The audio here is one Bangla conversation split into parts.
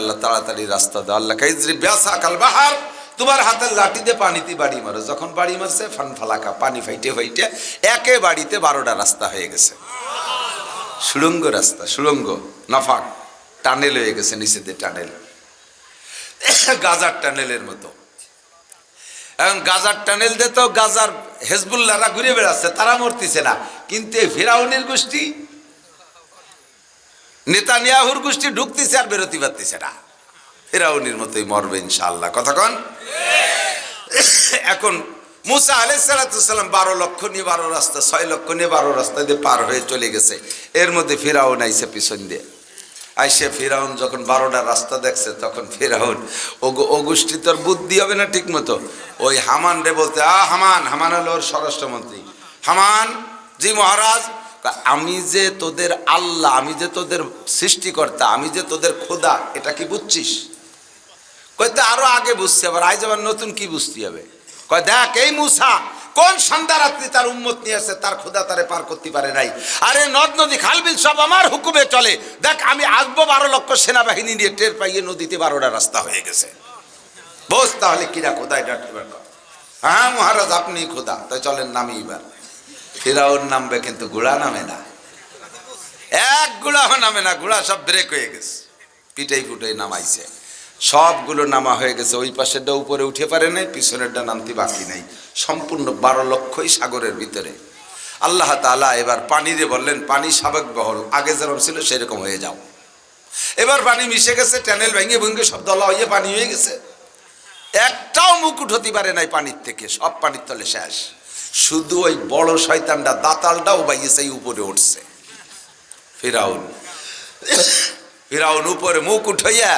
আল্লাহ তাড়াতাড়ি রাস্তা দাও। আল্লাহ কাইজরি ব্যাসা কাল বাহার, তোমার হাতের লাঠি দিয়ে পানিতে বাড়ি মারো। যখন বাড়ি মারছে, ফান ফালাকা, পানি ফাইটে ফাইটে একে বাড়িতে বারোটা রাস্তা হয়ে গেছে। সুড়ঙ্গ রাস্তা, সুড়ঙ্গ, নাফাক, টানেল হয়ে গেছে নিচেতে টানেল। গাজার টানেলের মতো। এখন গাজার টানেল দিয়ে তো গাজার হেজবুল্লাহরা ঘুরে বেড়াচ্ছে, তারা মরতেছে না। কিন্তু ফেরাউনের গোষ্ঠী নেতানিয়াহুর গোষ্ঠী ঢুকতেছে আর বেরোতে পারতেছে না। ফেরাউনির মতোই মরবে ইনশাল্লাহ কথা কন? এখন মুসা আলাইসালাম বারো লক্ষ নিয়ে বারো রাস্তা, ছয় লক্ষ নিয়ে বারো রাস্তা দিয়ে পার হয়ে চলে গেছে। এর মধ্যে ফেরাউন আইসে পিছন দিয়ে। আইসে ফেরাউন যখন বারোটা রাস্তা দেখছে, তখন ফেরাউন ও গোষ্ঠী তোর বুদ্ধি হবে না ঠিক মতো ওই হামান রে বলতে আ হামান হামান হলো ওর স্বরাষ্ট্রমন্ত্রী। হামান, জি মহারাজ আমি যে তোদের আল্লাহ, আমি যে তোদের সৃষ্টিকর্তা, আমি যে তোদের খোদা, এটা কি বুঝছিস? কয়, তো আরও আগে বুঝছি, আবার আজ আবার নতুন কি বুঝতে হবে? কয়, দেখ, এই মুসা কোন সন্ধ্যা রাত্রি তার উম্মত নিয়ে আসে তার খোদা তারে পার করতে পারে নাই? আরে নদ, নদী খালবিল সব আমার হুকুমে চলে। দেখ, আমি আসব বারো লক্ষ সেনাবাহিনী নিয়ে টের পাইয়ে নদীতে বারোটা রাস্তা হয়ে গেছে। বস তাহলে কিরা খোদা এটা হ্যাঁ মহারাজ আপনি খোদা। তাই চলেন নামি এবার। ফেরাউন নামবে কিন্তু ঘোড়া নামে না। এক গুড়াও নামে না, গুড়া সব ব্রেক হয়ে গেছে। পিটাই ফুটাই নামাইছে। সবগুলো নামা হয়ে গেছে, ওই পাশেরটা উপরে উঠে পারে নাই পিছনেরটা নামতে বাকি নাই। সম্পূর্ণ বারো লক্ষই সাগরের ভিতরে। আল্লাহ তাআলা এবার পানিরে বললেন, পানি সাবেক বহল, আগে যেরকম ছিল সেরকম হয়ে যাও। এবার পানি মিশে গেছে, ট্যানেল ভেঙে ভেঙে সব দলা হয়ে পানি হয়ে গেছে। একটাও মুকুট হতে পারে নাই পানির থেকে, সব পানির তলে শেষ। শুধু ওই বড় শয়তানটা, দাতালটাও বাইয়েছে উপরে উঠছে। ফিরাউন ফিরাউন উপরে মুখ উঠাইয়া,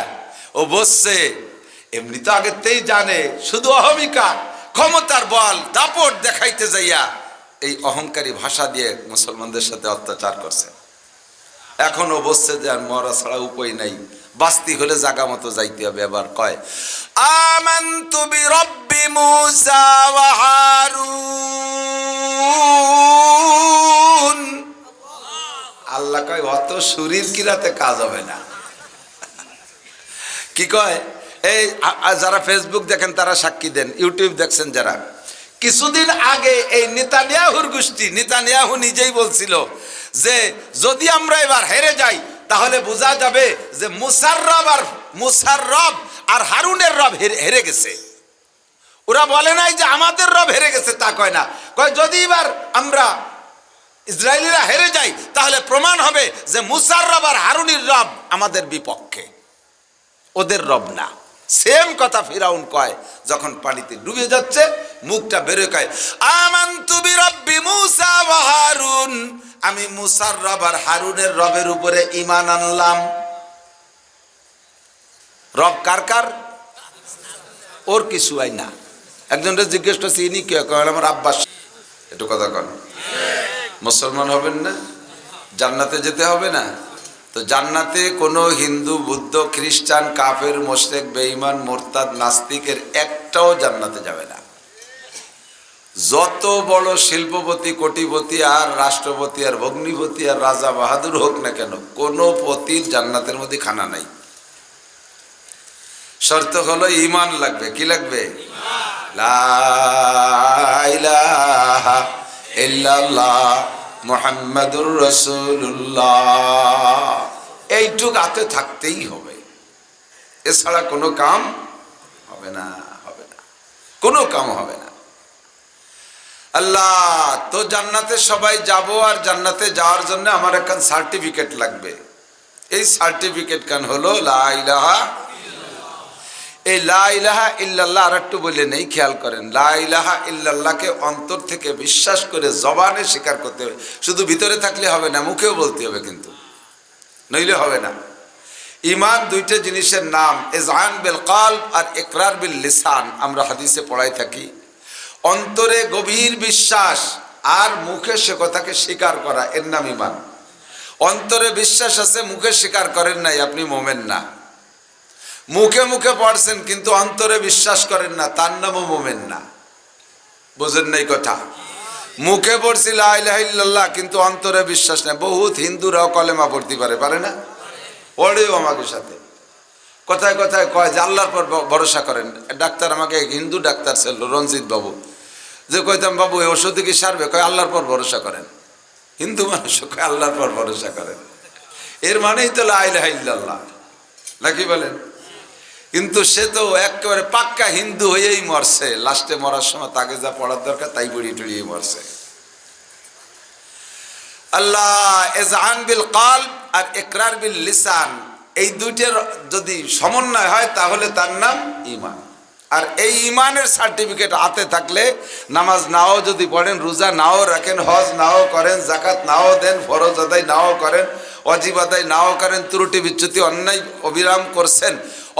ও বসছে। এমনি তো আগেতেই জানে, শুধু অহমিকা, ক্ষমতার বল, দাপট দেখাইতে যাইয়া এই অহংকারী ভাষা দিয়ে মুসলমানদের সাথে অত্যাচার করছে। এখনও বসছে যে আর মরা ছাড়া উপায় নাই। বাস্তি হলে জাগা মতো যাইতে হবে এবার কয়। মুসা ওয়া হারুন। আল্লাহ কয়, অত শরীর কিরাতে কাজ হবে না? কি কয়? এই যারা ফেসবুক দেখেন তারা সাক্ষী দেন ইউটিউব দেখছেন যারা। কিছুদিন আগে এই নেতানিয়াহুর গোষ্ঠী, নেতানিয়াহু নিজেই বলছিল যে, যদি আমরা এবার হেরে যাই তাহলে বোঝা যাবে যে মুসার রব আর মুসার রব আর হারুনের রব হেরে- গেছে। ওরা বলে নাই যে আমাদের রব হেরে গেছে, তা কয় না। কয়, যদি এবার আমরা ইসরায়েলিরা হেরে যাই, তাহলে প্রমাণ হবে যে মুসার রব আর হারুনির রব আমাদের বিপক্ষে। ওদের রব না। সেম কথা ফিরাউন কয়, যখন পানিতে ডুবে যাচ্ছে, মুখটা বেরোয় কয়, আমান্তু বিরব্বি মুসা ওয়া হারুন। আমি মুসার রব আর হারুনের রবের উপরে ইমান আনলাম। রব কার কার? ওর কিছু হয় না। একজনটা জিজ্ঞেস করছে, ইনি কে? কয় আমার আব্বাস একটু কথা কন। মুসলমান হবেন না? জান্নাতে যেতে হবে না? তো জান্নাতে কোনো হিন্দু, বুদ্ধ, খ্রিস্টান, কাফের, মোশরেক, বেঈমান, মোরতাদ, নাস্তিকের একটাও জান্নাতে যাবে না। যত বড় শিল্পপতি, কোটিপতি আর রাষ্ট্রপতি আর ভগ্নিপতি আর রাজা বাহাদুর হোক না কেন, কোনো পতির জান্নাতের মধ্যে খানা নাই। শর্ত হলো ইমান লাগবে। কি লাগবে? মুহাম্মাদুর এইটুক হাতে থাকতেই হবে। এছাড়া কোনো কাম হবে না হবে না। কোনো কাম হবে না। আল্লাহ, তো জান্নাতে সবাই যাব আর জান্নাতে যাওয়ার জন্য আমার একখান সার্টিফিকেট লাগবে। এই সার্টিফিকেট কান হলো লা ইলাহা এই লা ইলাহা ইল্লাল্লাহ আর একটু বলে নেই, খেয়াল করেন। লা ইলাহা ইল্লাল্লাহকে অন্তর থেকে বিশ্বাস করে জবানে স্বীকার করতে হবে। শুধু ভিতরে থাকলে হবে না, মুখেও বলতে হবে কিন্তু। নইলে হবে না। ইমান দুইটা জিনিসের নাম এজান বিল কাল আর ইকরার বিল লিসান। আমরা হাদিসে পড়াই থাকি অন্তরে গভীর বিশ্বাস আর মুখে সে কথাকে স্বীকার করা, এর নাম ইমান অন্তরে বিশ্বাস আছে, মুখে স্বীকার করেন নাই, আপনি মোমেন না। মুখে মুখে পড়ছেন, কিন্তু অন্তরে বিশ্বাস করেন না, তার নামও মোমেন না। বুঝেন নাই কথা? মুখে পড়ছি, লা ইলাহা ইল্লাল্লাহ, কিন্তু অন্তরে বিশ্বাস নেই। বহুত হিন্দুরাও কলেমা পড়তে পারে পারে না? পড়েও আমাকে সাথে। কথায় কথায় কয় যে, আল্লাহর পর ভরসা করেন। ডাক্তার আমাকে, হিন্দু ডাক্তার ছিল, রঞ্জিত বাবু। যে কইতাম, বাবু এই ওষুধে কি সারবে? কয়, আল্লাহর পর ভরসা করেন। হিন্দু মানুষ কয়, আল্লাহর পর ভরসা করেন। এর মানেই তো লাইল্লাহ নাকি বলেন? কিন্তু সে তো একেবারে পাক্কা হিন্দু হয়েই মরছে। লাস্টে মরার সময় তাকে যা পড়ার দরকার, তাই বুড়িয়ে টুড়িয়ে মরছে। আল্লাহ এজাহান বিল কাল আর একরার বিল লিসান, এই দুইটার যদি সমন্বয় হয়, তাহলে তার নাম ইমান আর এই ইমানের সার্টিফিকেট হাতে থাকলে নামাজ নাও যদি পড়েন, রোজা নাও রাখেন, হজ নাও করেন জাকাত নাও দেন, ফরজ আদায় নাও করেন অজীব আদায় নাও করেন, ত্রুটি বিচ্যুতি, অন্যায় অবিরাম করছেন,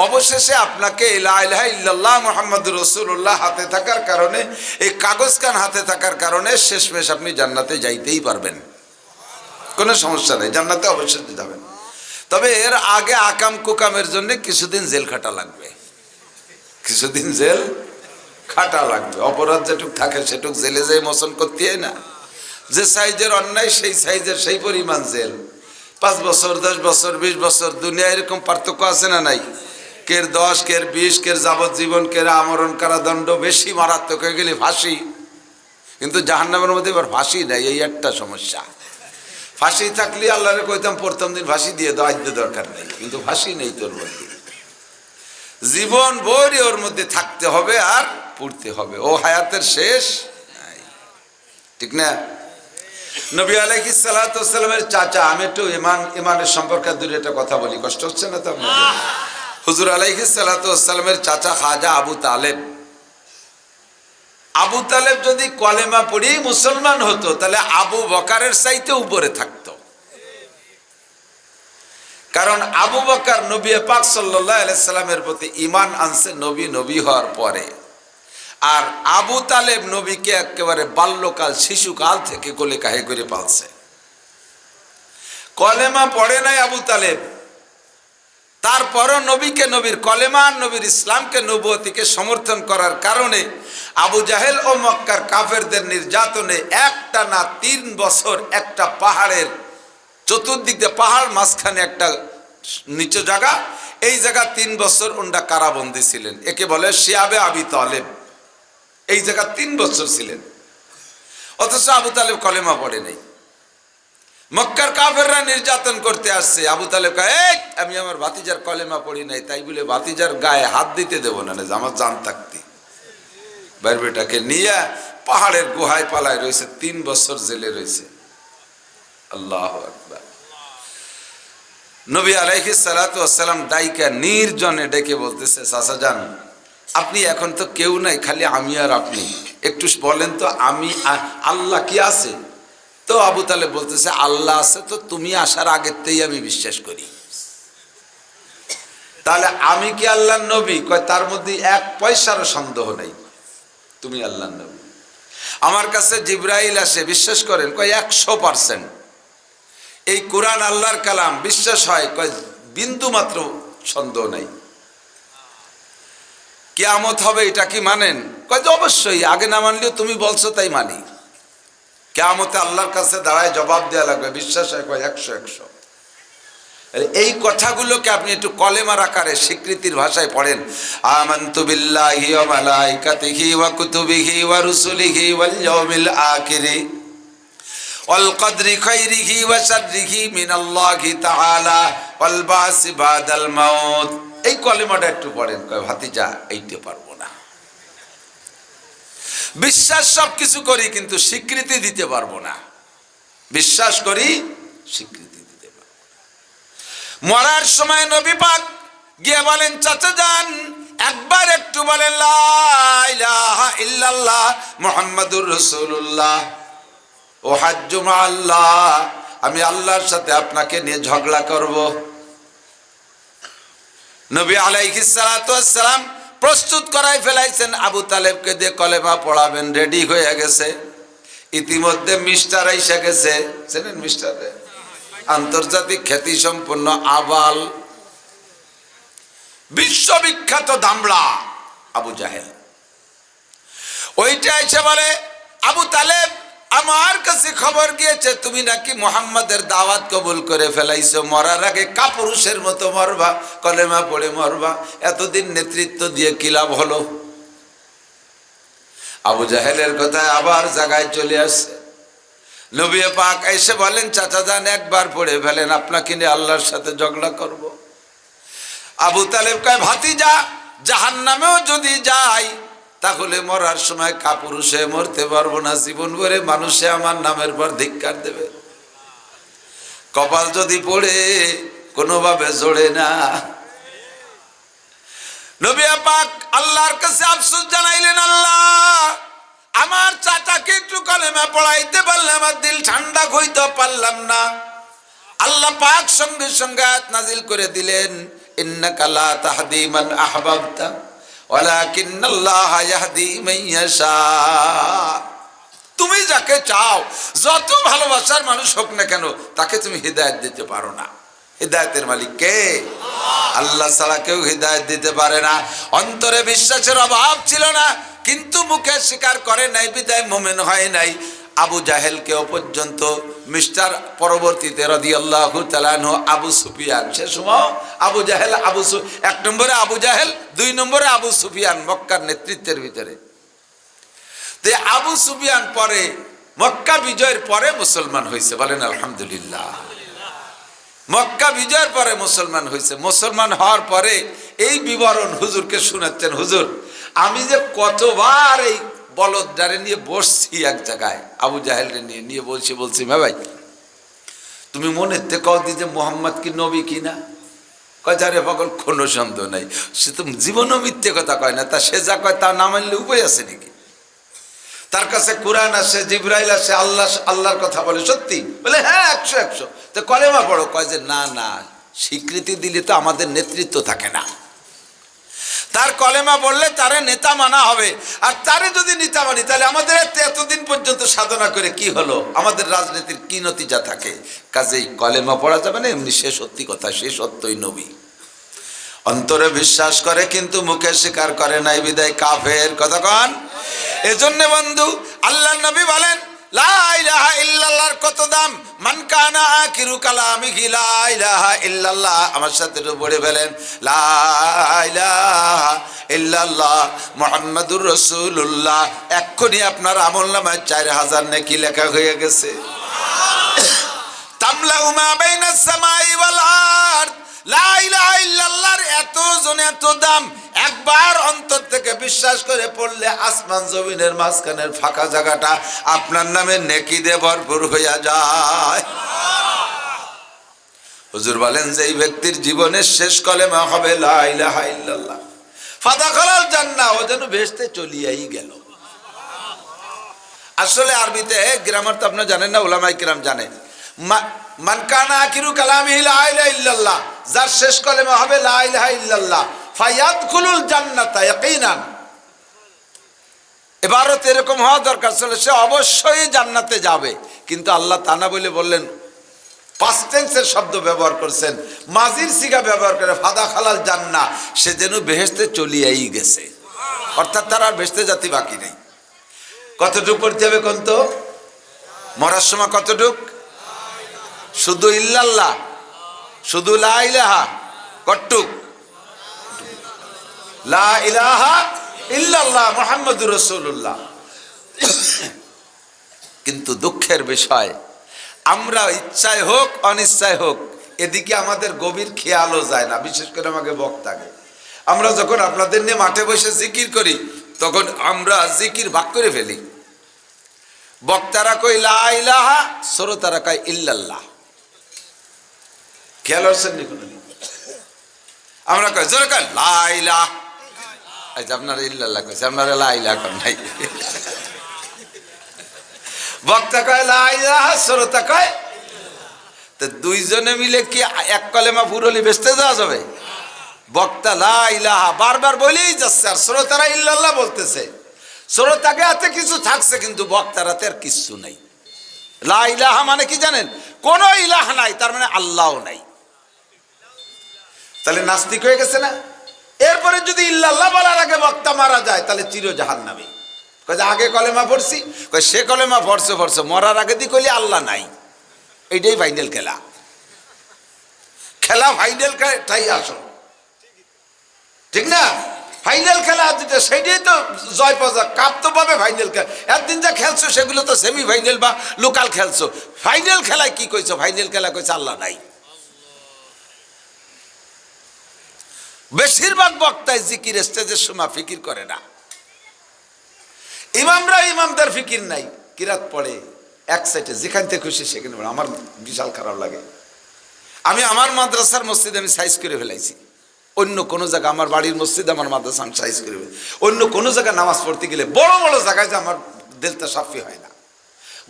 অবশেষে আপনাকে ইল্লাল্লাহ মোহাম্মদ রসুল্লাহ হাতে থাকার কারণে, এই কাগজ কান হাতে থাকার কারণে শেষমেশ আপনি জান্নাতে যাইতেই পারবেন। কোনো সমস্যা নেই, জান্নাতে অবশ্যই যাবেন। তবে এর আগে আকাম কুকামের জন্য কিছুদিন জেল খাটা লাগবে। কিছুদিন জেল, খাটা লাগবে। অপরাধ যেটুক থাকে, সেটুক জেলে যাই মোচন করতে না। যে সাইজের অন্যায়, সেই সাইজের সেই পরিমাণ জেল। পাঁচ বছর, দশ বছর, বিশ বছর দুনিয়া এরকম পার্থক্য আছে না নাই? কের দশ, কের বিশ, কের যাবজ্জীবন, কের আমরণ কারাদণ্ড বেশি মারাত্মক হয়ে গেলে ফাঁসি। কিন্তু জাহান্নামের মধ্যে এবার ফাঁসি নাই, এই একটা সমস্যা। ফাঁসি থাকলে আল্লাহরে কইতাম, প্রথম দিন ফাঁসি দিয়ে দাও দরকার নেই। কিন্তু ফাঁসি নেই তোর মধ্যে। জীবন ভরি ওর মধ্যে থাকতে হবে আর পড়তে হবে। ও হায়াতের শেষ ঠিক না? নবী আলাইহি সালামের চাচা, আমি একটু ইমান ইমানের সম্পর্কে দূরে একটা কথা বলি। কষ্ট হচ্ছে না তো হুজুর আলাইহি সালামের চাচা খাজা আবু তালেব। আবু তালেব যদি কলেমা পড়ি মুসলমান হতো, তাহলে আবু বকারের চাইতে উপরে থাকতো। কারণ আবু বকার নবী পাক সাল্লামের প্রতি ইমান আনছে নবী নবী হওয়ার পরে। আর আবু তালেব নবীকে একেবারে বাল্যকাল, শিশুকাল থেকে কোলে কাহে করে পালছে। কলেমা পড়ে নাই আবু তালেব। তারপরও নবীকে নবীর কলেমা, নবীর ইসলামকে নবতিকে সমর্থন করার কারণে আবু জাহেল ও মক্কার কাফেরদের নির্যাতনে একটা না তিন বছর একটা পাহাড়ের চতুর্দিক দিয়ে পাহাড় মাঝখানে একটা নিচু জায়গা। এই জায়গা তিন বছর ওনরা কারাবন্দি ছিলেন। একে বলে শিয়াবে আবি তালেব। এই জায়গা তিন বছর ছিলেন। অথচ আবু তালেব কলেমা পড়ে নেই। মক্কার কাফেররা নির্যাতন করতে আসছে। আবু তালেব "এই, আমি আমার ভাতিজার কলেমা পড়ি নাই তাই বলে ভাতিজার গায়ে হাত দিতে দেবো না আমার জান থাকতে। বাইর বেটাকে নিয়ে পাহাড়ের গুহায় পালায় রয়েছে তিন বছর জেলে রয়েছে। আল্লাহ আকবার। নবী আলাইহি সালাম ডাইকা নির্জনে ডেকে বলতেছে, চাচা আপনি এখন তো কেউ নাই, খালি আমি আর আপনি। একটু বলেন তো, আমি আল্লাহ কি আছে? তো আবু তালে বলতেছে, আল্লাহ আছে তো, তুমি আসার আগেরতেই আমি বিশ্বাস করি। তাহলে আমি কি আল্লাহ নবী? কয়, তার মধ্যে এক পয়সারও সন্দেহ নেই। তুমি আল্লাহ নবী। আমার কাছে জিব্রাইল আসে, বিশ্বাস করেন, কয়, একশো পার্সেন্ট। এই কোরআন আল্লাহর কালাম বিশ্বাস হয় বিন্দু মাত্র সন্দেহ নাই। কেয়ামত হবে, এটা কি মানেন? কয় অবশ্যই, আগে না মানলেও তুমি বলছো তাই মানি। কেয়ামতে আল্লাহর কাছে দাঁড়ায় জবাব দেওয়া লাগবে, বিশ্বাস হয় কয় একশো একশো। এই কথাগুলোকে আপনি একটু কলেমার আকারে স্বীকৃতির ভাষায় পড়েন। আমান্তু বিল্লাহি ওয়া মালাইকাতিহি ওয়া কুতুবিহি ওয়া রুসুলিহি ওয়াল ইয়াউমিল আখিরি। খাইরিহি ওয়া শাররিহি মিনাল্লাহি তাআলা ওয়াল বাসি বাদাল মাউত। এই কলেমাটা একটু পড়েন, কয়, ভাতিজা এইতে পারব না। বিশ্বাস সব কিছু করি, কিন্তু স্বীকৃতি দিতে পারব না। বিশ্বাস করি, স্বীকৃতি দিতে মরার সময় নবী পাক গিয়ে বলেন, চাচা যান, একবার একটু বলেন, লা ইলাহা ইল্লাল্লাহ মুহাম্মাদুর রাসূলুল্লাহ। ও হাজ্জু আল্লাহ, আমি আল্লাহর সাথে আপনাকে নিয়ে ঝগড়া করব। নবী আলাইহিস সালাতু সালাম প্রস্তুত করাই ফেলাইছেন, আবু তালেবকে দিয়ে কলেমা পড়াবেন, রেডি হয়ে গেছে। ইতিমধ্যে মিস্টার আইসা গেছে। চেনেন মিস্টার আন্তর্জাতিক খ্যাতি সম্পন্ন আবাল। বিশ্ববিখ্যাত দামড়া, আবু জাহেল। ওইটা এসে বলে, আবু তালেব আমার কাছে খবর গিয়েছে, তুমি নাকি মোহাম্মদের দাওয়াত কবুল করে ফেলাইছো। মরার আগে কাপুরুষের মতো মরবা, কলেমা পড়ে মরবা। এতদিন নেতৃত্ব দিয়ে কি লাভ হলো? আবু জাহেলের কথায় আবার জায়গায় চলে আসছে। নবী পাক এসে বলেন, চাচা যান, একবার পড়ে ফেলেন, আপনাকে নিয়ে আল্লাহর সাথে ঝগড়া করব। আবু তালেব কয়, ভাতিজা জাহান নামেও যদি যাই তাহলে মরার সময় কাপুরুষে মরতে পারব না। জীবন ভরে মানুষে আমার নামের পর ধিক্কার দেবে। কপাল যদি পড়ে, কোনোভাবে জোড়ে না। নবী পাক আল্লাহর কাছে জানাইলেন, আল্লাহ, আমার চাচাকে একটু পড়াইতে পারলাম আমার দিল ঠান্ডা পারলাম না। আল্লাহ পাক সঙ্গে সঙ্গে নাজিল করে দিলেন, ইন্নাকা লা তাহদি মান আহবাবতা। তুমি যাকে চাও, যত ভালোবাসার মানুষ হোক না কেন, তাকে তুমি হৃদায়ত দিতে পারো না। হৃদায়তের মালিক কে? আল্লাহ ছাড়া কেউ হৃদায়ত দিতে পারে না। অন্তরে বিশ্বাসের অভাব ছিল না, কিন্তু মুখে স্বীকার করে নাই, বিদায় মোমেন হয় নাই। আবু জাহেলকে পর্যন্ত মিস্টার পরবর্তীতে রদি আল্লাহ তালানহ আবু সুফিয়ান। সে সময় আবু জাহেল, আবু এক নম্বরে আবু জাহেল, দুই নম্বরে আবু সুফিয়ান মক্কার নেতৃত্বের ভিতরে। আবু সুফিয়ান পরে, মক্কা বিজয়ের পরে মুসলমান হয়েছে বলেন আলহামদুলিল্লাহ। মক্কা বিজয়ের পরে মুসলমান হয়েছে মুসলমান হওয়ার পরে এই বিবরণ হুজুরকে শোনাচ্ছেন, হুজুর, আমি যে কতবার এই বলদারে নিয়ে বসছি এক জায়গায়, আবু জাহেলরে নিয়ে নিয়ে বলছি বলছি, মা ভাই, তুমি মনে কও দি যে মোহাম্মদ কি নবী কি না? কয় যারে পাগল, কোনো সন্দেহ নাই। সে তো জীবনও মিথ্যে কথা কয় না, তা সে যা কয় তা না মানলে উপায় আছে নাকি? তার কাছে কোরআন আসে, জিব্রাইল আসে, আল্লাহ, আল্লাহর কথা বলে, সত্যি? বলে হ্যাঁ একশো একশো। তো কলেমা পড়ো, কয় যে, না না, স্বীকৃতি দিলে তো আমাদের নেতৃত্ব থাকে না। তার কলেমা বললে তারে নেতা মানা হবে। আর তারে যদি নেতা মানি, তাহলে আমাদের এতদিন পর্যন্ত সাধনা করে কি হলো? আমাদের রাজনীতির কি নতিজা থাকে? কাজেই কলেমা পড়া যাবে না, এমনি সে সত্যি কথা, সে সত্যই নবী। অন্তরে বিশ্বাস করে, কিন্তু মুখে স্বীকার করে নাই, বিদায় কাফের। কতক্ষণ এজন্য বন্ধু আল্লাহ নবী বলেন ইল্লাল্লাহর কত দাম? মান কানা আখিরু কালামিহি, লা আমার সাথে একটু ফেলেন, লা এক্ষুনি আপনার নামায় চার হাজার লেখা হয়ে গেছে। তামলাউ মা বাইনাস সামাই এত জন এত দাম একবার অন্তর থেকে বিশ্বাস করে পড়লে আসমান জমিনের মাঝখানের ফাঁকা জায়গাটা আপনার নামে নেকি দিয়ে ভরপুর হইয়া যায়। হুজুর বলেন যে এই ব্যক্তির জীবনের শেষ কলেমা হবে লা ইলাহা ইল্লাল্লাহ। ফাদা ও যেন ভেস্তে চলিয়াই গেল। আসলে আরবিতে গ্রামার তো আপনার জানেন না ওলামাই কিরাম জানে মা- মান কানা আখিরু কালামিহি লা ইলাহা ইল্লাল্লাহ। যার শেষ কলেমা হবে লা ইলাহা ইল্লাল্লাহ। ফায়াদখুলুল জান্নাতা ইয়াকিনান। এবারও তো এরকম হওয়া দরকার ছিল, সে অবশ্যই জান্নাতে যাবে। কিন্তু আল্লাহ তানা বলে বললেন পাস্ট শব্দ ব্যবহার করছেন। মাজির সিগা ব্যবহার করে ফাদা খালাল জান্না সে যেন বেহেস্তে চলিয়াই গেছে। অর্থাৎ তার আর বেহেস্তে জাতি বাকি নেই। কতটুক পড়তে হবে কোন তো? মরার সময় কতটুক? শুধু ইল্লাল্লাহ, শুধু লা ইলাহা কটুক লা ইলাহা ইল্লাল্লাহ মুহাম্মাদুর কিন্তু দুঃখের বিষয়, আমরা ইচ্ছায় হোক, অনিচ্ছায় হোক, এদিকে আমাদের গভীর খেয়ালও যায় না, বিশেষ করে আমাকে বক্তাকে। আমরা যখন আপনাদের নিয়ে মাঠে বসে জিকির করি, তখন আমরা জিকির ভাগ করে ফেলি। বক্তারা কই লা ইলাহা, শ্রোতারা কয় ইল্লাল্লাহ। খেয়াল হচ্ছেন নি কোনোদিন? আমরা কই জোরে কয়, লা ইলাহ। আচ্ছা আপনারা ইল্লাল্লাহ কইছে, আপনারা লা ইলাহা কন নাই। বক্তা কয়, লা ইলাহা, শ্রোতা কয়। তো দুইজনে মিলে কি এক কলেমা ফুরলি বেচতে যাওয়া যাবে? বক্তা লা ইলাহা, বারবার বলেই যাচ্ছে, আর শ্রোতারা ইল্লাল্লাহ বলতেছে। শ্রোতাকে হাতে কিছু থাকছে, কিন্তু বক্তারাতে আর কিছু নাই। লা ইলাহা মানে কি জানেন? কোন ইলাহ নাই, তার মানে আল্লাহও নাই। তাহলে নাস্তিক হয়ে গেছে না? এরপরে যদি ইল্লাল্লাহ বলার আগে বক্তা মারা যায়, তাহলে চির জাহান্নামী কয় যে আগে কলেমা পড়ছি? সে কলেমা পড়ছে পড়ছে, মরার আগে দিয়ে কইলে আল্লাহ নাই। এইটাই ফাইনাল খেলা। খেলা ফাইনাল তাই আসো ঠিক না? ফাইনাল খেলা যেটা সেটাই তো জয় পাওয়া কাপ তো পাবে ফাইনাল খেলা একদিন যা খেলছো, সেগুলো তো সেমি ফাইনাল বা লোকাল খেলছো। ফাইনাল খেলায় কি কইছো? ফাইনাল খেলা কইছে আল্লাহ নাই। বেশিরভাগ বক্তায় জিকির স্টেজের সময় ফিকির করে না। ইমামরা ইমামদের ফিকির নাই, কিরাত পড়ে, এক সাইডে যেখান থেকে খুশি সেখানে পড়ে। আমার বিশাল খারাপ লাগে। আমি আমার মাদ্রাসার মসজিদে আমি সাইজ করে ফেলাইছি। অন্য কোনো জায়গা, আমার বাড়ির মসজিদ আমার মাদ্রাসা আমি সাইজ করে অন্য কোনো জায়গায় নামাজ পড়তে গেলে বড় বড় জায়গায় যে আমার দিলটা সাফি হয় না।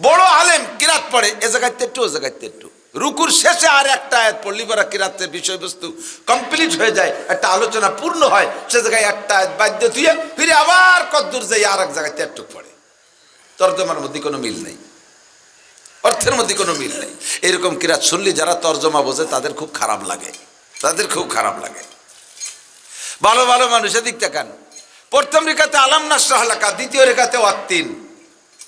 বড় আলেম কিরাত পড়ে, এ জায়গায় একটু, ও জায়গায় একটু। রুকুর শেষে আর একটা আয়াত পড়লি পরা কিরাতের বিষয়বস্তু কমপ্লিট হয়ে যায়, একটা আলোচনা পূর্ণ হয়, সে জায়গায় একটা আয়াত বাদ্য থুয়ে ফিরে আবার কদ্দূর যাই আর এক জায়গায় একটু পড়ে। তর্জমার মধ্যে কোনো মিল নেই। অর্থের মধ্যে কোনো মিল নেই। এরকম কিরাত শুনলি যারা তর্জমা বোঝে, তাদের খুব খারাপ লাগে। তাদের খুব খারাপ লাগে। ভালো ভালো মানুষের দিক তাকান। প্রথম রেখাতে আলাম নাসরাহ লেখা দ্বিতীয় রেখাতে অত্তিন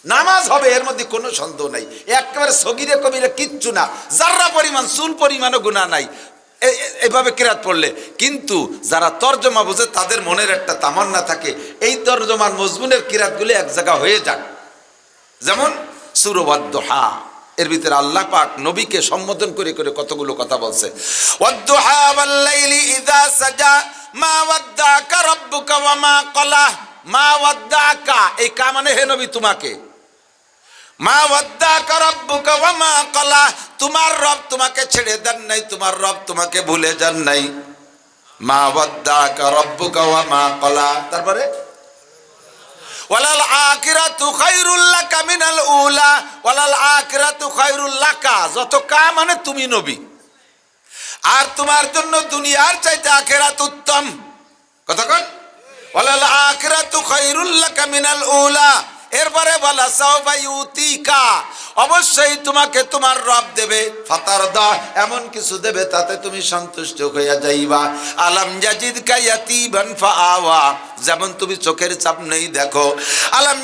নামাজ হবে, এর মধ্যে কোনো সন্দেহ নাই। একেবারে সগিরে কবিরে কিচ্ছু না। যার্রা পরিমাণ, চুল পরিমাণও গুণা নাই। এভাবে কিরাত পড়লে। কিন্তু যারা তর্জমা বোঝে, তাদের মনের একটা তামান্না থাকে। এই তর্জমার মজমুনের কিরাতগুলি এক জায়গা হয়ে যাক। যেমন সুরবাদ্দোহা এর ভিতরে আল্লাহ পাক নবীকে সম্বোধন করে করে কতগুলো কথা বলছে। ওয়াল্লাইলি সাজা, মা মা ক্বালা মা এই কা মানে হে নবী তোমাকে? মা মা ক্বালা। তোমার রব তোমাকে ছেড়ে দেন নাই, তোমার রব তোমাকে ভুলে যান নাই। মা ওয়াদ্দাকা রাব্বুকা ওয়া মা ক্বালা। তারপরে? ওয়ালাল আখিরাতু খায়রুল লাকা মিনাল উলা। ওয়ালাল আখিরাতু খায়রুল লাকা। যত কা মানে তুমি নবী। আর তোমার জন্য দুনিয়ার চাইতে আখিরাত উত্তম। কতক্ষণ ওয়ালাল আখিরাতু খায়রুল লাকা মিনাল উলা। এরপরে বলা সব ভাই উতিকা অবশ্যই তোমাকে তোমার রব দেবে। ফাতার দা এমন কিছু দেবে তাতে তুমি সন্তুষ্ট হইয়া যাইবা। আলাম জাজিদ কায়াতিবান ফাআওয়া। যেমন তুমি চোখের চাপ নেই, দেখো। আলাম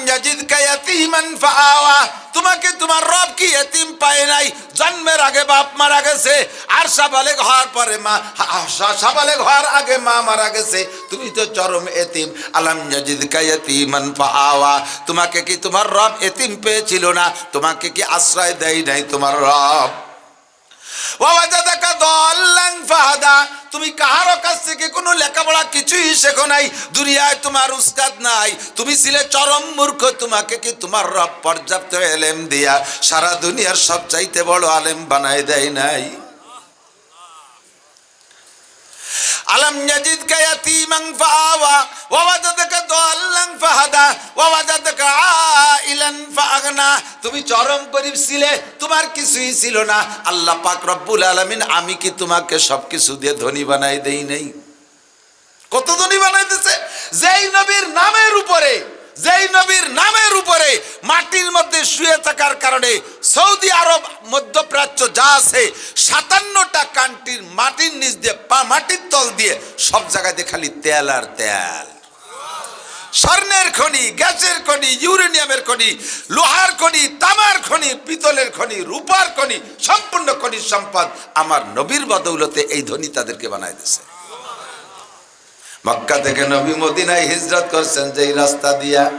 ফাআওয়া, তোমাকে তোমার রব কি এতিম পায় নাই? জন্মের আগে বাপ মারা গেছে আর সাবালে হওয়ার পরে মা সাবালে হওয়ার আগে মা মারা গেছে, তুমি তো চরম এতিম। আলাম জাজিদ কায়াতিমান ফাআওয়া, তোমাকে কি তোমার রব এতিম পেয়েছিল না? তোমাকে কি আশ্রয় দেয় নাই তোমার রব? ওয়াজাদাকা দাল্লান ফাহাদা তুমি কাহারও কাছ থেকে কোনো লেখাপড়া কিছুই শেখো নাই। দুনিয়ায় তোমার উস্তাদ নাই। তুমি ছিলে চরম মূর্খ, তোমাকে কি তোমার রব পর্যাপ্ত এলেম দিয়া সারা দুনিয়ার সব চাইতে বড় আলেম বানায় দেয় নাই? আলম ইয়াজিদকা ইয়াতীমান ফাআওয়া, ওয়া ওয়াজাদাকা দাল্লান ফাহাদা, ওয়া তুমি চরম গরিব ছিলে, তোমার কিছুই ছিল না। আল্লাহ পাক রব্বুল আলামিন, আমি কি তোমাকে সবকিছু দিয়ে ধনী বানাই দেই নাই? কত ধনী বানাই দিয়েছে যেই নবীর নামের উপরে, যেই নবীর নামের উপরে মাটির মধ্যে শুয়ে থাকার কারণে সৌদি আরব মধ্যপ্রাচ্য যা আছে, সাতান্নটা কান্ট্রির মাটির নিচ দিয়ে, পা মাটির তল দিয়ে সব জায়গাতে খালি তেল আর তেল। স্বর্ণের খনি, গ্যাসের খনি, ইউরেনিয়ামের খনি, লোহার খনি, তামার খনি, পিতলের খনি, রূপার খনি, সম্পূর্ণ খনির সম্পদ আমার নবীর বদৌলতে এই ধনী তাদেরকে বানাই দিছে। মক্কা থেকে নবী মদিনায় হিজরত করছেন, যেই রাস্তা দিয়া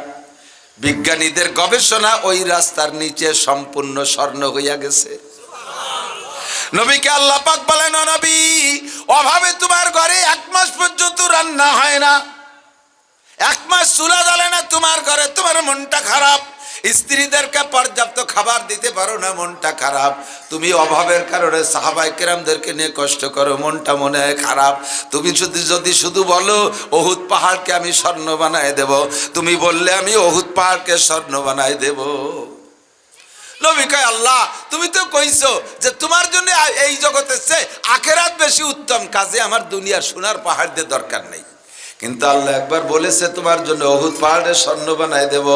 বিজ্ঞানীদের গবেষণা ওই রাস্তার নিচে সম্পূর্ণ স্বর্ণ হইয়া গেছে। নবীকে আল্লাহ পাক বলেন, "ও নবী, অভাবে তোমার ঘরে এক মাস পর্যন্ত রান্না হয় না। এক মাস চুলা জ্বলে না তোমার ঘরে? তোমার মনটা খারাপ। স্ত্রীদেরকে পর্যাপ্ত খাবার দিতে পারো না, মনটা খারাপ। তুমি অভাবের কারণে সাহাবাই কেরামদেরকে নিয়ে কষ্ট করো, মনটা মনে হয় খারাপ। তুমি শুধু যদি শুধু বলো অহুত পাহাড়কে আমি স্বর্ণ বানায় দেব। তুমি বললে, আমি অহুত পাহাড়কে স্বর্ণ বানায় দেব। নবী কয়, আল্লাহ, তুমি তো কইছো যে তোমার জন্য এই জগতের চেয়ে আখেরাত বেশি উত্তম কাজে আমার দুনিয়ার সোনার পাহাড় দিয়ে দরকার নেই। কিন্তু আল্লাহ একবার বলেছে, তোমার জন্য অহুত পাহাড়ের স্বর্ণ বানাই দেব।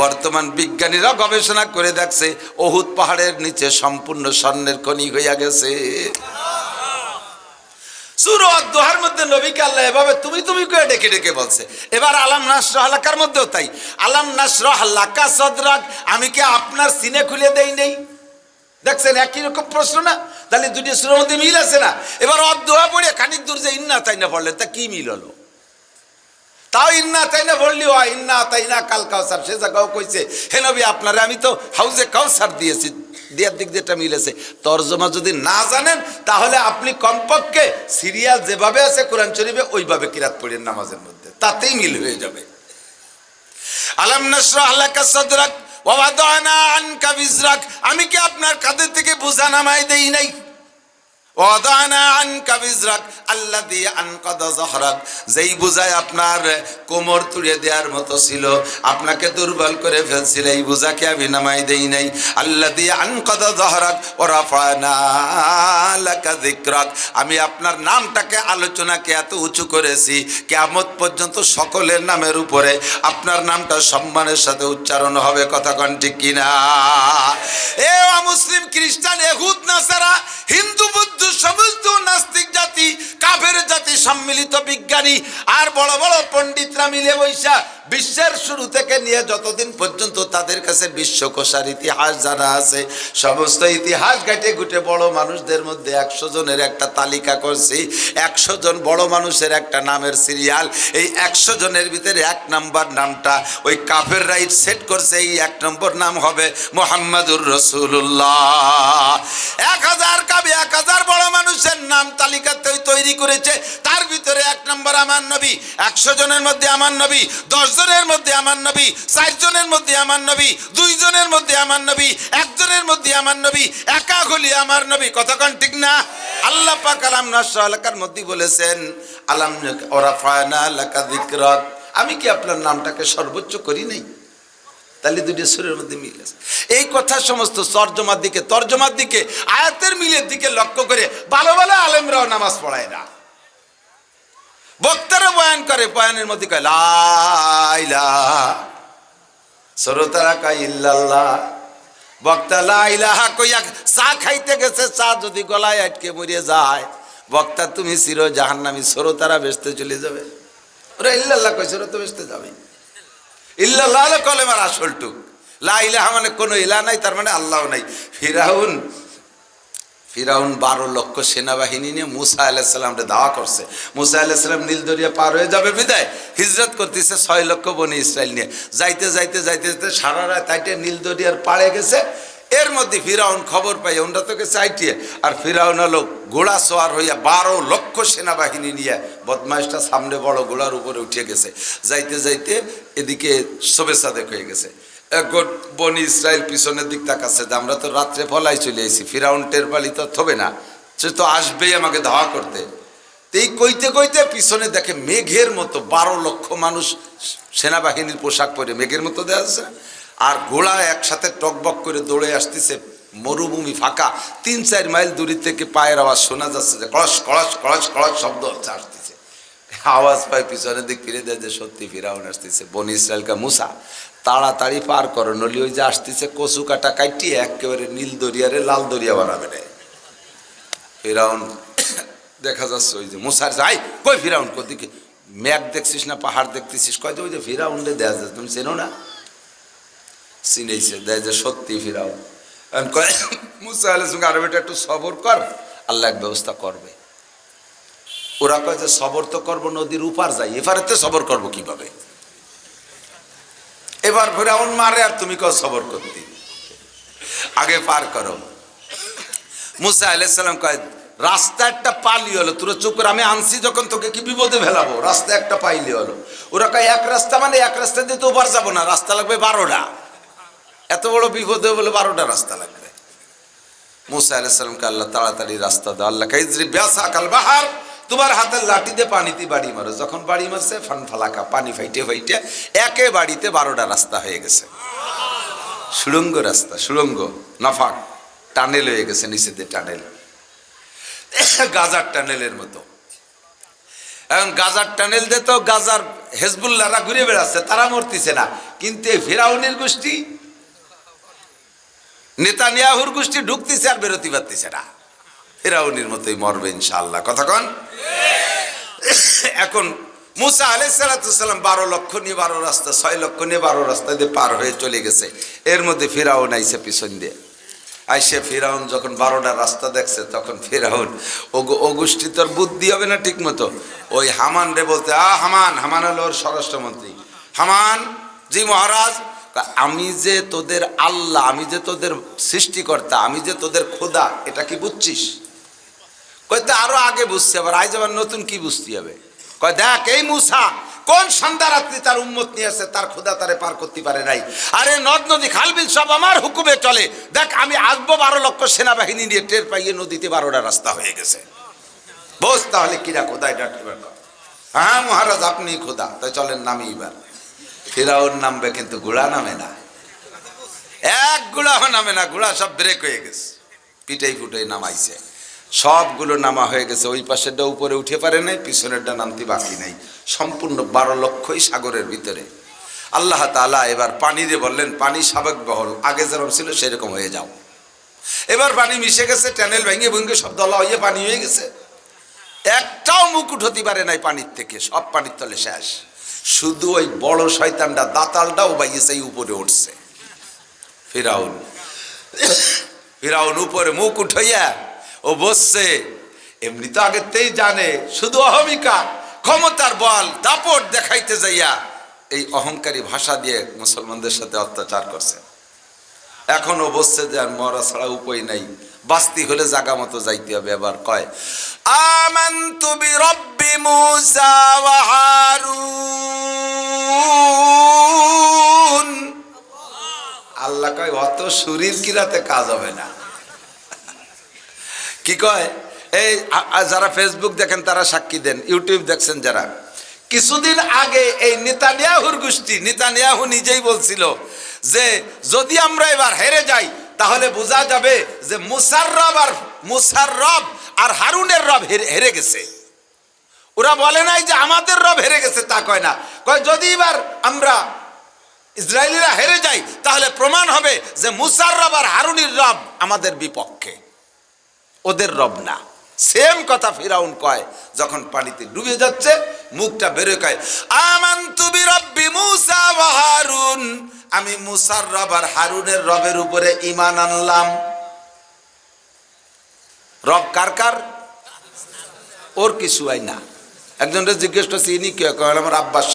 বর্তমান বিজ্ঞানীরা গবেষণা করে দেখছে, অহুত পাহাড়ের নিচে সম্পূর্ণ স্বর্ণের খনি হইয়া গেছে। মধ্যে এভাবে তুমি তুমি করে ডেকে ডেকে বলছে। এবার আলাম মধ্যেও তাই। আলাম আমি কি আপনার খুলে দেই নেই? দেখছেন, একই রকম প্রশ্ন না? তাহলে দুটি মিল আছে না? এবার খানিক দূর যে ইন্না তাই না পড়লেন, তা কি মিল হলো? তাও ইন্না তাই না বললি হয় ইন্না তাই না কাল কাউসার। সে জায়গাও কইছে, হে নবী, আপনারে আমি তো হাউজে কাউসার দিয়েছি। দেওয়ার দিক যেটা মিলেছে। তর্জমা যদি না জানেন, তাহলে আপনি কমপক্ষে সিরিয়াল যেভাবে আছে কোরআন শরীফে, ওইভাবে কিরাত পড়েন নামাজের মধ্যে। তাতেই মিল হয়ে যাবে। আলাম আনকা বিজরাক। আমি কি আপনার কাঁধে থেকে বোঝা নামাই দেই নাই? যেই বুঝায় আপনার কোমর দেওয়ার মতো ছিল, আপনাকে দুর্বল করে ফেলছিল, এই বুঝাকে আমি নামাই দেই নাই। রাফানা লাকা আমি আপনার নামটাকে, আলোচনাকে এত উঁচু করেছি, কিয়ামত পর্যন্ত সকলের নামের উপরে আপনার নামটা সম্মানের সাথে উচ্চারণ হবে, কথা কন ঠিক কিনা? এ মুসলিম খ্রিস্টান, এহুদ, নাসারা, হিন্দু, বুদ্ধ সমস্ত নাস্তিক জাতি কাফের জাতি সম্মিলিত বিজ্ঞানী আর বড় বড় পণ্ডিতরা মিলে বৈশা বিশ্বের শুরু থেকে নিয়ে যতদিন পর্যন্ত তাদের কাছে বিশ্বকোষার ইতিহাস জানা আছে, সমস্ত ইতিহাস ঘাটে ঘুটে বড় মানুষদের মধ্যে একশো জনের একটা তালিকা করছি। একশো জন বড় মানুষের একটা নামের সিরিয়াল। এই একশো জনের ভিতরে এক নাম্বার নামটা ওই কাফের রাইট সেট করছে, এই এক নম্বর নাম হবে মোহাম্মদুর রসুল্লাহ এক হাজার কাবি, এক হাজার বড় মানুষের নাম তালিকা তৈরি করেছে। তার ভিতরে এক নম্বর আমার নবী, একশো জনের মধ্যে আমার নবী, দশ জনের মধ্যে আমার নবী চার জনের মধ্যে আমার নবী দুই জনের মধ্যে আমার নবী, একজনের মধ্যে আমার নবী, একা হলি আমার নবী। কতক্ষণ ঠিক না? আল্লাহ পাক আলাম নাসরা এলাকার মধ্যে বলেছেন, আলাম ওরা ফায়না এলাকা দিকরত আমি কি আপনার নামটাকে সর্বোচ্চ করি নাই? তাহলে দুটি সুরের মধ্যে মিল এই কথা সমস্ত তর্জমার দিকে তর্জমার দিকে, আয়াতের মিলের দিকে লক্ষ্য করে ভালো ভালো আলেমরাও নামাজ পড়ায় না। বক্তারা বয়ান করে, বয়ানের মধ্যে কয় লাইলা সরতারা কয়, ইল্লাল্লাহ। বক্তা লাইলাহা কইয়া চা খাইতে গেছে, চা যদি গলায় আটকে মরিয়ে যায়, বক্তা, তুমি চির জাহান্নামী সরতারা বেসতে চলে যাবে। ওরা ইল্লাল্লাহ কইছে ওরা তো বেসতে যাবে। ইল্লাল্লাহ কলেমার আসলটুক লা ইলাহা মানে কোনো ইলা নাই, তার মানে আল্লাহ নাই। ফিরাউন ফিরাউন বারো লক্ষ সেনাবাহিনী নিয়ে মুসা আলাহিসাল্লামকে দাওয়া করছে। মুসা আলাহিসাল্লাম নীল দরিয়া পার হয়ে যাবে বিদায়। হিজরত করতেছে ছয় লক্ষ বনে ইসরায়েল নিয়ে। যাইতে যাইতে যাইতে যাইতে সারা রাত তাইটে নীল দরিয়ার পাড়ে গেছে। এর মধ্যে ফিরাউন খবর পাই ওনরা তোকে চাইটিয়ে। আর ফিরাউন হলো ঘোড়া সোয়ার হইয়া বারো লক্ষ সেনাবাহিনী নিয়ে বদমাইশটা সামনে বড় ঘোড়ার উপরে উঠে গেছে। যাইতে যাইতে এদিকে শোবে সাদেক হয়ে গেছে। গোট বনি ইসরায়েল পিছনের দিক তাকাচ্ছে, যে আমরা তো রাত্রে ফলাই চলে এসেছি ফিরাউন টের পালি তো থবে না, সে তো আসবেই আমাকে ধাওয়া করতে। এই কইতে কইতে পিছনে দেখে মেঘের মতো বারো লক্ষ মানুষ সেনাবাহিনীর পোশাক পরে মেঘের মতো দেওয়া আছে আর ঘোড়া একসাথে টকবক করে দৌড়ে আসতেছে মরুভূমি ফাঁকা, তিন চার মাইল দূরি থেকে পায়ের আওয়াজ শোনা যাচ্ছে যে কড়স কড়স কড়স কড়স শব্দ আসতেছে। আওয়াজ পায়, পিছনের দিক ফিরে দেয় যে, সত্যি ফিরাউন আসতেছে। বনি ইসরায়েলকা মুসা, তাড়াতাড়ি পার করো নলি ওই যে আসতেছে কচু কাটা কাটিয়ে একেবারে নীল দরিয়ারে লাল দরিয়া বানাবে না। ফিরাউন, দেখা যাচ্ছে ওই যে মুসার যাই কই ফিরাউন কোদিকে ম্যাপ দেখছিস না, পাহাড় দেখতেছিস? কয় যে, ওই যে ফিরাউন রে যাচ্ছে তুমি চেনো না? চিনেছে দেয় যে, সত্যি ফিরাউন। কয়, মুসা আলের সঙ্গে আরও একটু সবর কর, আল্লাহ এক ব্যবস্থা করবে। ওরা কয় যে সবর তো করব, নদীর উপার যাই। এবারেতে সবর করব কীভাবে? এবার ফেরাউন মারে আর তুমি কও সবর করতে। আগে পার করো। মুসা আলাইসাল্লাম কয়, রাস্তা একটা পালি হলো, তোর চুপ করে, আমি আনছি যখন তোকে কি বিপদে ফেলাবো? রাস্তা একটা পাইলি হলো। ওরা কয়, এক রাস্তা মানে এক রাস্তা দিয়ে তো ওপার যাব না, রাস্তা লাগবে বারোটা। এত বড় বিপদে বলে বারোটা রাস্তা লাগবে। মুসা আলাইসাল্লামকে আল্লাহ, তাড়াতাড়ি রাস্তা দাও। আল্লাহ কাইজরি ব্যাসা কাল বাহার তোমার হাতের লাঠি দিয়ে পানিতে বাড়ি মারো। যখন বাড়ি মারছে, ফান ফালাকা, পানি ফাইটে ফাইটে, একে বাড়িতে বারোটা রাস্তা হয়ে গেছে। সুড়ঙ্গ রাস্তা, সুড়ঙ্গ, নাফাক, টানেল হয়ে গেছে, নিচেতে টানেল। গাজার টানেলের মতো। এখন গাজার টানেল দিয়ে তো গাজার হেজবুল্লাহরা ঘুরে বেড়াচ্ছে, তারা মরতেছে না। কিন্তু এই ফেরাউনের গোষ্ঠী, নেতানিয়াহুর গোষ্ঠী ঢুকতেছে আর বেরোতে পারতেছে না। ফেরাউনির মতোই মরবে ইনশাআল্লাহ। কথা কন? এখন মুসা আলাইসালাম বারো লক্ষ নিয়ে বারো রাস্তা, ছয় লক্ষ নিয়ে বারো রাস্তা দিয়ে পার হয়ে চলে গেছে। এর মধ্যে ফিরাউন আইসে পিছন দিয়ে। আইসে ফিরাউন যখন বারোটা রাস্তা দেখছে, তখন ফেরাউন ও অগুষ্ঠী, তোর বুদ্ধি হবে না ঠিক মতো ওই হামান রে বলতে আ হামান হামান হলো ওর স্বরাষ্ট্রমন্ত্রী। হামান, জি মহারাজ আমি যে তোদের আল্লাহ, আমি যে তোদের সৃষ্টিকর্তা, আমি যে তোদের খোদা, এটা কি বুঝছিস? কয় আরও আগে বুঝতে আবার আজ আবার নতুন কি বুঝতে হবে? কয়, দেখ, এই মুসা, কোন সন্ধ্যা রাত্রি তার উম্মত নিয়ে আসে, তার খোদা তারে পার করতে পারে নাই। আরে নদ, নদী খালবিল সব আমার হুকুমে চলে। দেখ, আমি আসব বারো লক্ষ সেনাবাহিনী নিয়ে টের পাইয়ে নদীতে বারোটা রাস্তা হয়ে গেছে। বস তাহলে কিরা খোদা এটা হ্যাঁ মহারাজ, আপনি খোদা তাই চলেন, নামি এবার। ফেরাউন নামবে কিন্তু ঘোড়া নামে না। এক গুড়াও নামে না, গুড়া সব ব্রেক হয়ে গেছে। পিটাই ফুটাই নামাইছে। সবগুলো নামা হয়ে গেছে, ওই পাশেরটা উপরে উঠে পারে নাই, পিছনেরটা নামতে বাকি নাই। সম্পূর্ণ বারো লক্ষই সাগরের ভিতরে। আল্লাহ তালা এবার পানিরে বললেন, পানি সাবেক বহল, আগে যেরকম ছিল সেরকম হয়ে যাও। এবার পানি মিশে গেছে, ট্যানেল ভেঙে ভেঙে সব দলা হয়ে পানি হয়ে গেছে। একটাও মুকুট হতে পারে নাই পানির থেকে, সব পানির তলে শেষ। শুধু ওই বড় শয়তানটা, দাতালটাও বাইয়েছে, এই উপরে উঠছে। ফিরাউন ফিরাউন উপরে মুখ উঠাইয়া ও বসছে। এমনি তো আগেতেই জানে, শুধু অহমিকা, ক্ষমতার বল, দাপট দেখাইতে যাইয়া এই অহংকারী ভাষা দিয়ে মুসলমানদের সাথে অত্যাচার করছে। এখনও বসছে যে আর মরা ছাড়া উপায় নাই। বাস্তি হলে জাগা মতো যাইতে হবে এবার, কয়, আমান্তু বিরব্বি মুসা ওয়া হারুন। আল্লাহ কয়, অত শরীর কিরাতে কাজ হবে না? কি কয়? এই যারা ফেসবুক দেখেন, তারা সাক্ষী দেন। ইউটিউব দেখছেন যারা। কিছুদিন আগে এই নিতানিয়াহুর গোষ্ঠী, নিতানিয়াহু নিজেই বলছিল যে, যদি আমরা এবার হেরে যাই, তাহলে বোঝা যাবে যে মুসার রব আর মুসার রব আর হারুনের রব হেরে- গেছে। ওরা বলে নাই যে আমাদের রব হেরে গেছে, তা কয় না। কয়, যদি এবার আমরা ইসরায়েলিরা হেরে যায় তাহলে প্রমাণ হবে যে মুসার রব আর হারুনির রব আমাদের বিপক্ষে। ওদের রব না। সেম কথা ফিরাউন কয়, যখন পানিতে ডুবে যাচ্ছে, মুখটা বেরো কয়, আমান্তু বিরব্বি মুসা ওয়া হারুন। আমি মুসার রব আর হারুনের রবের উপরে ঈমান আনলাম। রব কার কার? ওর কিছু হয় না। একজনটা জিজ্ঞেস করছে, ইনি কে? কয়, আমার আব্বাস